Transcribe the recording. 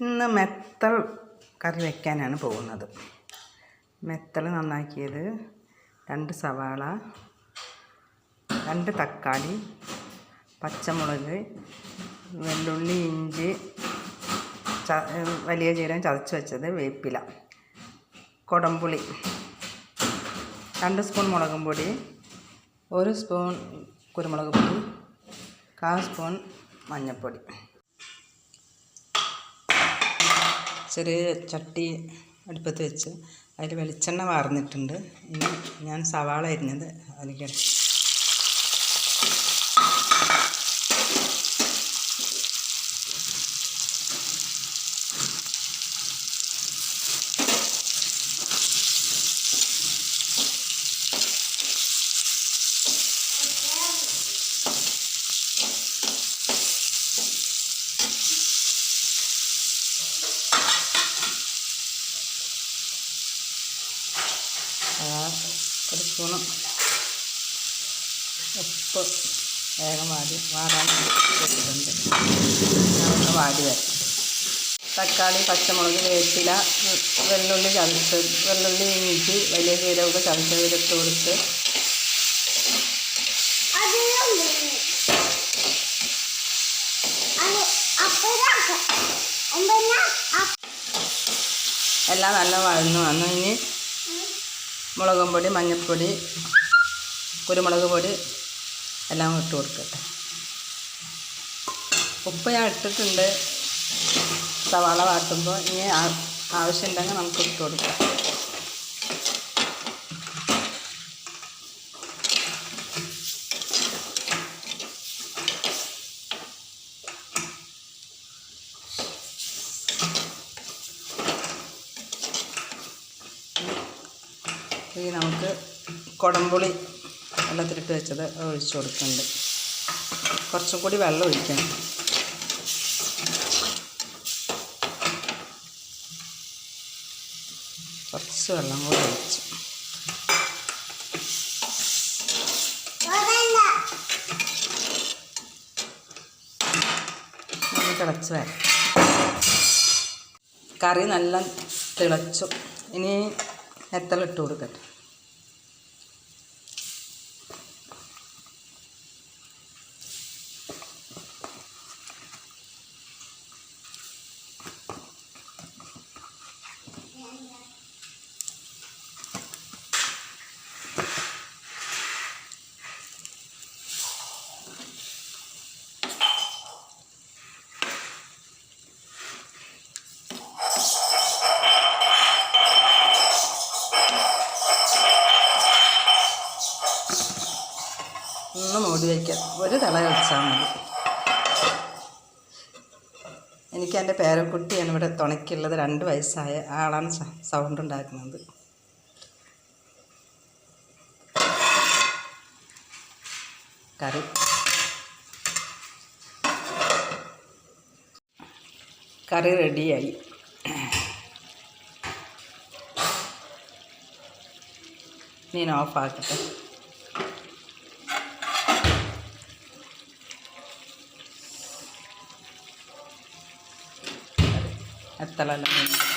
ഇന്ന് മെത്തൽ കറി വെക്കാനാണ് പോകുന്നത്. മെത്തൽ നന്നാക്കിയത് രണ്ട് സവാള രണ്ട് തക്കാളി പച്ചമുളക് വെള്ളുള്ളി ഇഞ്ചി ച വലിയ ജീരകം ചതച്ച് വെച്ചത് വേപ്പില കൊടംപുളി രണ്ട് സ്പൂൺ മുളകും പൊടി ഒരു സ്പൂൺ കുരുമുളക് പൊടി കാൽ സ്പൂൺ മഞ്ഞൾപ്പൊടി ചെറിയ ചട്ടി അടുപ്പത്ത് വെച്ച് അതിൽ വെളിച്ചെണ്ണ വാർന്നിട്ടുണ്ട്. ഇനി ഞാൻ സവാള അരിഞ്ഞത് അതിലേക്ക് ഒരു സ്പൂണ് ഉപ്പ് വേഗം വാടി വാടാൻ വെച്ചിട്ടുണ്ട്. ഞാനൊന്ന് വാടി വരാം. തക്കാളി പച്ചമുളക് വേപ്പില വെള്ളുള്ളി ചതച്ച് വെള്ളുള്ളി ഇഞ്ചി വലിയ ജീരകമൊക്കെ ചതച്ചതിലിട്ട് കൊടുത്ത് എല്ലാം നല്ല വഴന്നു വന്നു. ഇനി മുളകും പൊടി മഞ്ഞൾപ്പൊടി കുരുമുളക് പൊടി എല്ലാം ഇട്ട് കൊടുക്കട്ടെ. ഉപ്പ് ഞാൻ ഇട്ടിട്ടുണ്ട്. സവാള വാട്ടുമ്പോൾ ഇനി ആവശ്യമുണ്ടെങ്കിൽ നമുക്ക് ഇട്ട് കൊടുക്കാം. ഇനി നമുക്ക് കുടംപുളി വെള്ളത്തിലിട്ട് വെച്ചത് ഒഴിച്ചു കൊടുക്കുന്നുണ്ട്. കുറച്ചും കൂടി വെള്ളം ഒഴിക്കണം കുറച്ച് വെള്ളം കൂടി ഒഴിച്ചു. തിളച്ച് വരാം. കറി നല്ല തിളച്ചു. ഇനി എത്തലിട്ട് കൊടുക്കട്ടെ. ഒന്ന് മൂടി വയ്ക്കാം ഒരു തള വെച്ചാൽ മതി. എനിക്ക് എന്റെ പേരക്കുട്ടിയാണ് ഇവിടെ തുണയ്ക്കുള്ളത്. രണ്ട് വയസ്സായ ആളാണ് സൗണ്ട് ഉണ്ടാക്കുന്നത്. കറി. കറി റെഡിയായി. ഞാൻ at talalamin.